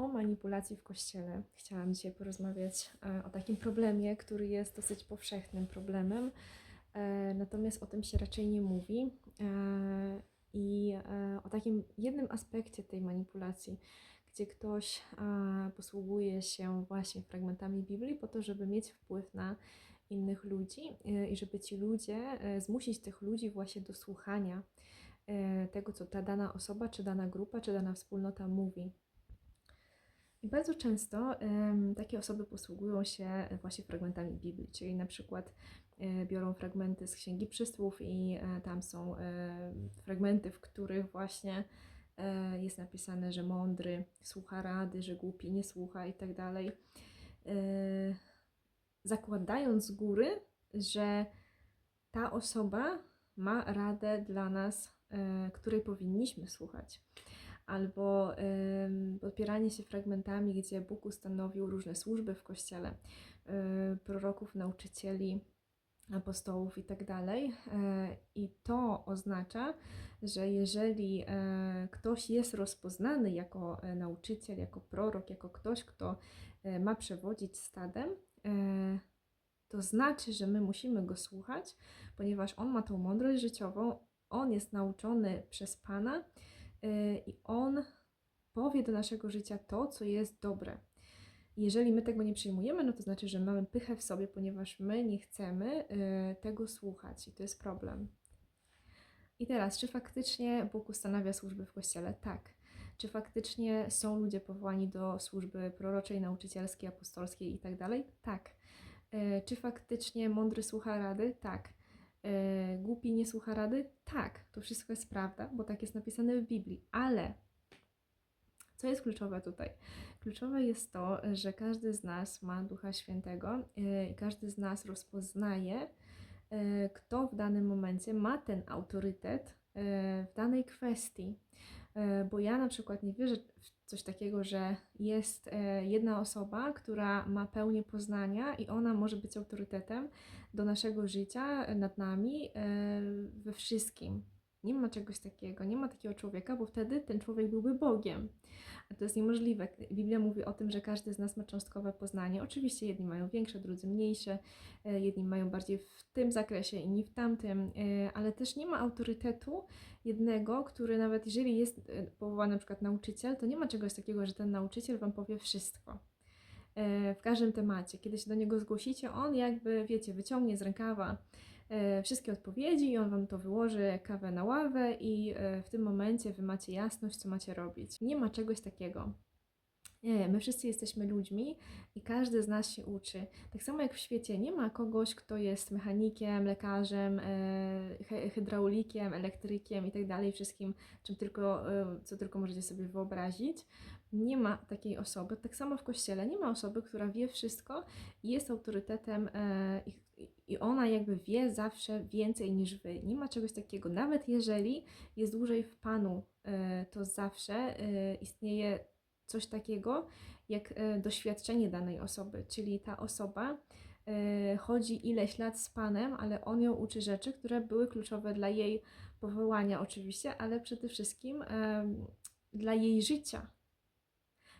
o manipulacji w kościele. Chciałam dzisiaj porozmawiać e, o takim problemie, który jest dosyć powszechnym problemem, e, natomiast o tym się raczej nie mówi. E, I o takim jednym aspekcie tej manipulacji, gdzie ktoś posługuje się właśnie fragmentami Biblii po to, żeby mieć wpływ na innych ludzi i żeby ci ludzie, zmusić tych ludzi właśnie do słuchania tego, co ta dana osoba, czy dana grupa, czy dana wspólnota mówi. I bardzo często takie osoby posługują się właśnie fragmentami Biblii, czyli na przykład e, biorą fragmenty z Księgi Przysłów i e, tam są e, fragmenty, w których właśnie e, jest napisane, że mądry słucha rady, że głupi nie słucha i tak dalej. E, Zakładając z góry, że ta osoba ma radę dla nas, e, której powinniśmy słuchać albo podpieranie się fragmentami, gdzie Bóg ustanowił różne służby w kościele, proroków, nauczycieli, apostołów i tak dalej. E, I to oznacza, że jeżeli e, ktoś jest rozpoznany jako e, nauczyciel, jako prorok, jako ktoś, kto ma przewodzić stadem, to znaczy, że my musimy go słuchać, ponieważ on ma tą mądrość życiową, on jest nauczony przez Pana i on powie do naszego życia to, co jest dobre. Jeżeli my tego nie przyjmujemy, no to znaczy, że mamy pychę w sobie, ponieważ my nie chcemy y, tego słuchać i to jest problem. I teraz, czy faktycznie Bóg ustanawia służby w kościele? Tak. Czy faktycznie są ludzie powołani do służby proroczej, nauczycielskiej, apostolskiej i tak? Tak. E, Czy faktycznie mądry słucha rady? Tak. E, Głupi nie słucha rady? Tak. To wszystko jest prawda, bo tak jest napisane w Biblii. Ale co jest kluczowe tutaj? Kluczowe jest to, że każdy z nas ma Ducha Świętego e, i każdy z nas rozpoznaje, e, kto w danym momencie ma ten autorytet e, w danej kwestii. Bo ja na przykład nie wierzę w coś takiego, że jest e, jedna osoba, która ma pełnię poznania i ona może być autorytetem do naszego życia nad nami e, we wszystkim. Nie ma czegoś takiego, nie ma takiego człowieka, bo wtedy ten człowiek byłby Bogiem. A to jest niemożliwe. Biblia mówi o tym, że każdy z nas ma cząstkowe poznanie. Oczywiście jedni mają większe, drudzy mniejsze, e, jedni mają bardziej w tym zakresie, inni w tamtym, e, ale też nie ma autorytetu jednego, który nawet jeżeli jest e, powołany na przykład nauczyciel, to nie ma czegoś takiego, że ten nauczyciel Wam powie wszystko w każdym temacie. Kiedy się do niego zgłosicie, on jakby, wiecie, wyciągnie z rękawa wszystkie odpowiedzi i on wam to wyłoży kawę na ławę i e, w tym momencie wy macie jasność, co macie robić. Nie ma czegoś takiego. Nie, my wszyscy jesteśmy ludźmi i każdy z nas się uczy. Tak samo jak w świecie nie ma kogoś, kto jest mechanikiem, lekarzem, e, hy- hydraulikiem, elektrykiem i tak dalej, wszystkim, czym tylko, e, co tylko możecie sobie wyobrazić. Nie ma takiej osoby. Tak samo w kościele nie ma osoby, która wie wszystko i jest autorytetem e, i ona jakby wie zawsze więcej niż wy. Nie ma czegoś takiego. Nawet jeżeli jest dłużej w Panu, e, to zawsze e, istnieje coś takiego jak e, doświadczenie danej osoby, czyli ta osoba chodzi ileś lat z Panem, ale on ją uczy rzeczy, które były kluczowe dla jej powołania oczywiście, ale przede wszystkim dla jej życia.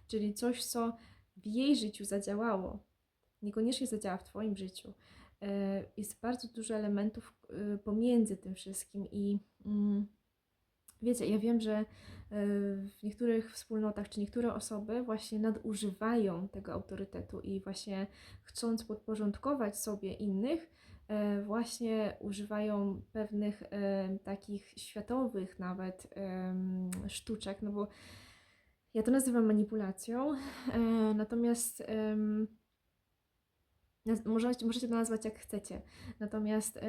Czyli coś, co w jej życiu zadziałało, niekoniecznie zadziała w Twoim życiu. E, Jest bardzo dużo elementów e, pomiędzy tym wszystkim i mm, wiecie, ja wiem, że e, w niektórych wspólnotach czy niektóre osoby właśnie nadużywają tego autorytetu i właśnie chcąc podporządkować sobie innych, właśnie używają pewnych takich światowych nawet sztuczek, no bo ja to nazywam manipulacją, natomiast możecie, możecie to nazwać jak chcecie. Natomiast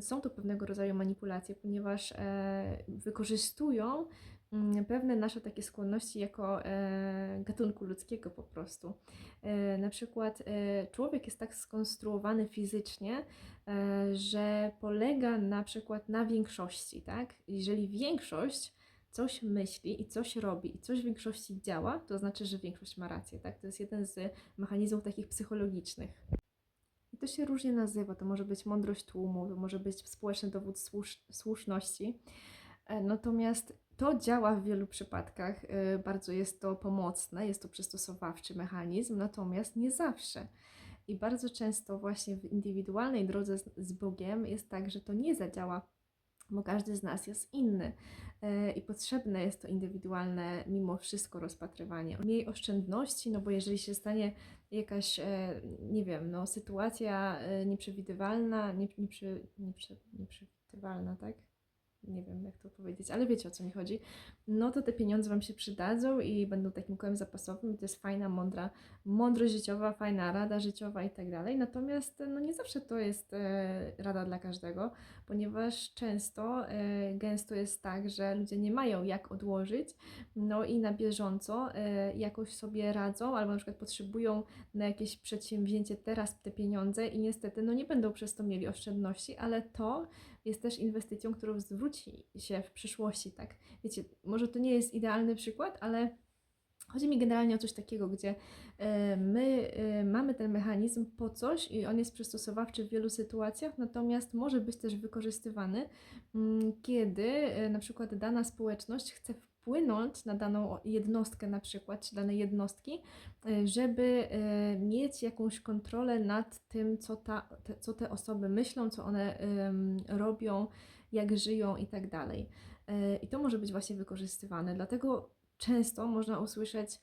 są to pewnego rodzaju manipulacje, ponieważ e, wykorzystują mm, pewne nasze takie skłonności jako e, gatunku ludzkiego po prostu. E, na przykład e, człowiek jest tak skonstruowany fizycznie, e, że polega na przykład na większości, tak? Jeżeli większość coś myśli i coś robi i coś w większości działa, to znaczy, że większość ma rację, tak? To jest jeden z mechanizmów takich psychologicznych. I to się różnie nazywa. To może być mądrość tłumu, to może być społeczny dowód słusz- słuszności. E, Natomiast to działa w wielu przypadkach, y, bardzo jest to pomocne, jest to przystosowawczy mechanizm, natomiast nie zawsze. I bardzo często właśnie w indywidualnej drodze z Bogiem jest tak, że to nie zadziała, bo każdy z nas jest inny y, i potrzebne jest to indywidualne, mimo wszystko rozpatrywanie. Mniej oszczędności, no bo jeżeli się stanie jakaś, e, nie wiem, no, sytuacja e, nieprzewidywalna, nie, nieprze, nieprze, nieprzewidywalna, tak? Nie wiem, jak to powiedzieć, ale wiecie o co mi chodzi. No to te pieniądze Wam się przydadzą i będą takim kołem zapasowym. To jest fajna, mądra, mądrość życiowa, fajna rada życiowa i tak dalej. Natomiast no nie zawsze to jest e, rada dla każdego, ponieważ często, e, gęsto jest tak, że ludzie nie mają jak odłożyć, no i na bieżąco e, jakoś sobie radzą, albo na przykład potrzebują na jakieś przedsięwzięcie teraz te pieniądze i niestety no nie będą przez to mieli oszczędności, ale to jest też inwestycją, którą zwróci się w przyszłości, tak? Wiecie, może to nie jest idealny przykład, ale chodzi mi generalnie o coś takiego, gdzie e, my e, mamy ten mechanizm po coś i on jest przystosowawczy w wielu sytuacjach, natomiast może być też wykorzystywany, mm, kiedy e, na przykład dana społeczność chce wpłynąć na daną jednostkę na przykład, czy dane jednostki, żeby mieć jakąś kontrolę nad tym, co, ta, te, co te osoby myślą, co one robią, jak żyją i tak dalej. I to może być właśnie wykorzystywane. Dlatego często można usłyszeć,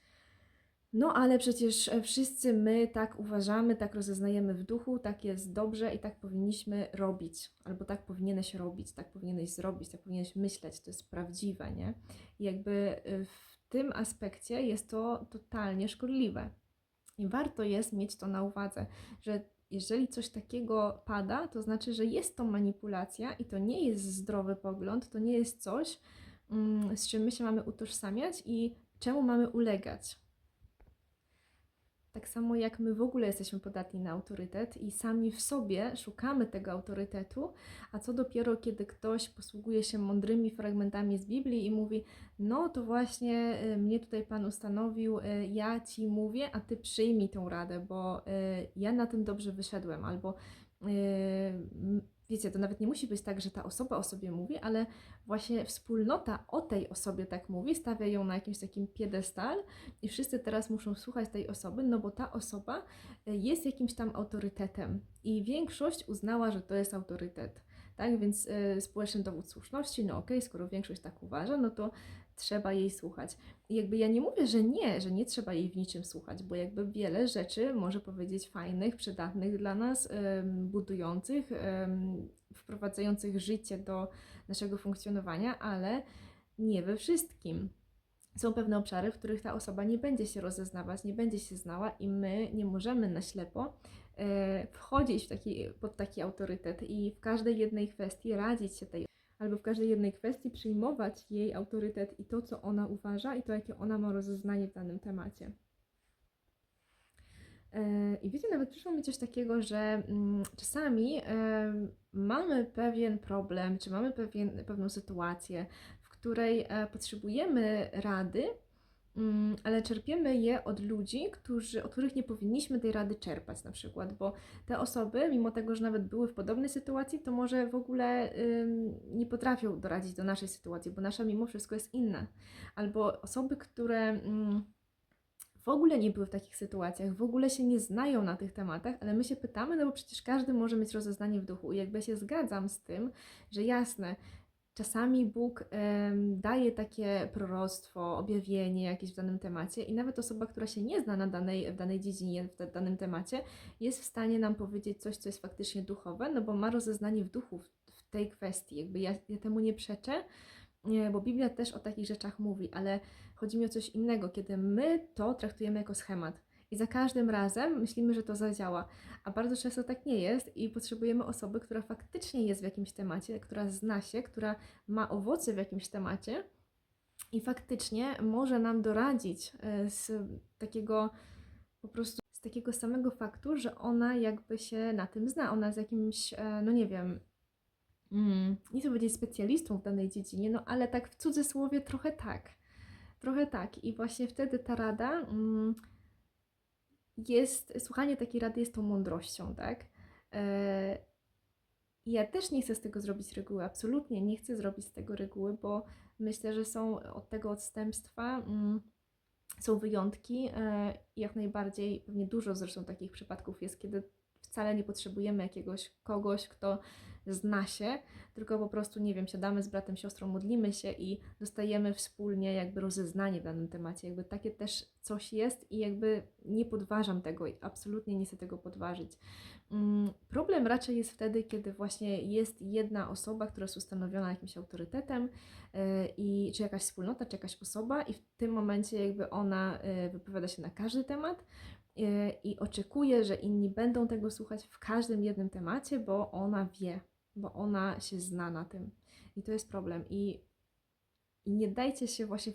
no ale przecież wszyscy my tak uważamy, tak rozeznajemy w duchu, tak jest dobrze i tak powinniśmy robić, albo tak powinieneś robić, tak powinieneś zrobić, tak powinieneś myśleć, to jest prawdziwe, nie? I jakby y, w tym aspekcie jest to totalnie szkodliwe. I warto jest mieć to na uwadze, że jeżeli coś takiego pada, to znaczy, że jest to manipulacja i to nie jest zdrowy pogląd, to nie jest coś, mm, z czym my się mamy utożsamiać i czemu mamy ulegać. Tak samo jak my w ogóle jesteśmy podatni na autorytet i sami w sobie szukamy tego autorytetu, a co dopiero, kiedy ktoś posługuje się mądrymi fragmentami z Biblii i mówi: No to właśnie y, mnie tutaj Pan ustanowił, y, ja ci mówię, a ty przyjmij tą radę, bo y, ja na tym dobrze wyszedłem, albo wiecie, to nawet nie musi być tak, że ta osoba o sobie mówi, ale właśnie wspólnota o tej osobie tak mówi, stawia ją na jakimś takim piedestal i wszyscy teraz muszą słuchać tej osoby, no bo ta osoba e, jest jakimś tam autorytetem i większość uznała, że to jest autorytet. Tak, więc y, społeczny dowód słuszności, no okej, okay, skoro większość tak uważa, no to trzeba jej słuchać. I jakby ja nie mówię, że nie, że nie trzeba jej w niczym słuchać, bo jakby wiele rzeczy może powiedzieć fajnych, przydatnych dla nas, budujących, wprowadzających życie do naszego funkcjonowania, ale nie we wszystkim. Są pewne obszary, w których ta osoba nie będzie się rozeznawać, nie będzie się znała i my nie możemy na ślepo wchodzić w taki, pod taki autorytet i w każdej jednej kwestii radzić się tej albo w każdej jednej kwestii przyjmować jej autorytet i to, co ona uważa, i to, jakie ona ma rozeznanie w danym temacie. E, I wiecie, nawet przyszło mi coś takiego, że mm, czasami mamy pewien problem, czy mamy pewien, pewną sytuację, w której e, potrzebujemy rady, ale czerpiemy je od ludzi, którzy, od których nie powinniśmy tej rady czerpać na przykład, bo te osoby, mimo tego, że nawet były w podobnej sytuacji, to może w ogóle ym, nie potrafią doradzić do naszej sytuacji, bo nasza mimo wszystko jest inna. Albo osoby, które ym, w ogóle nie były w takich sytuacjach, w ogóle się nie znają na tych tematach, ale my się pytamy, no bo przecież każdy może mieć rozeznanie w duchu. I jakby się zgadzam z tym, że jasne, czasami Bóg daje takie proroctwo, objawienie jakieś w danym temacie i nawet osoba, która się nie zna na danej, w danej dziedzinie, w danym temacie, jest w stanie nam powiedzieć coś, co jest faktycznie duchowe, no bo ma rozeznanie w duchu w, tej kwestii. Jakby ja, ja temu nie przeczę, bo Biblia też o takich rzeczach mówi, ale chodzi mi o coś innego, kiedy my to traktujemy jako schemat i za każdym razem myślimy, że to zadziała, a bardzo często tak nie jest i potrzebujemy osoby, która faktycznie jest w jakimś temacie, która zna się, która ma owoce w jakimś temacie i faktycznie może nam doradzić e, z takiego po prostu z takiego samego faktu, że ona jakby się na tym zna, ona z jakimś, e, no nie wiem, mm, nie chcę powiedzieć specjalistą w danej dziedzinie, no ale tak w cudzysłowie trochę tak. Trochę tak. I właśnie wtedy ta rada mm, jest, słuchanie takiej rady jest tą mądrością, tak? Ja też nie chcę z tego zrobić reguły, absolutnie nie chcę zrobić z tego reguły, bo Myślę, że są od tego odstępstwa. Mm, są wyjątki e, jak najbardziej, pewnie dużo zresztą takich przypadków jest, kiedy wcale nie potrzebujemy jakiegoś kogoś, kto zna się, tylko po prostu, nie wiem, siadamy z bratem, siostrą, modlimy się i dostajemy wspólnie jakby rozeznanie w danym temacie. Jakby takie też coś jest i jakby nie podważam tego i absolutnie nie chcę tego podważyć. Mm, Problem raczej jest wtedy, kiedy właśnie jest jedna osoba, która jest ustanowiona jakimś autorytetem yy, i czy jakaś wspólnota, czy jakaś osoba i w tym momencie jakby ona yy, wypowiada się na każdy temat i oczekuje, że inni będą tego słuchać w każdym jednym temacie, bo ona wie, bo ona się zna na tym. I to jest problem. I, i nie dajcie się właśnie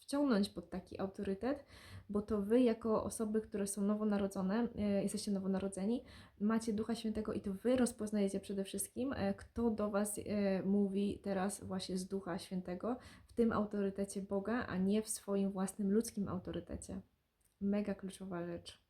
wciągnąć pod taki autorytet, bo to wy, jako osoby, które są nowonarodzone, e, jesteście nowonarodzeni, macie Ducha Świętego i to wy rozpoznajecie przede wszystkim, e, kto do was e, mówi teraz właśnie z Ducha Świętego, w tym autorytecie Boga, a nie w swoim własnym ludzkim autorytecie. Mega kluczowa rzecz.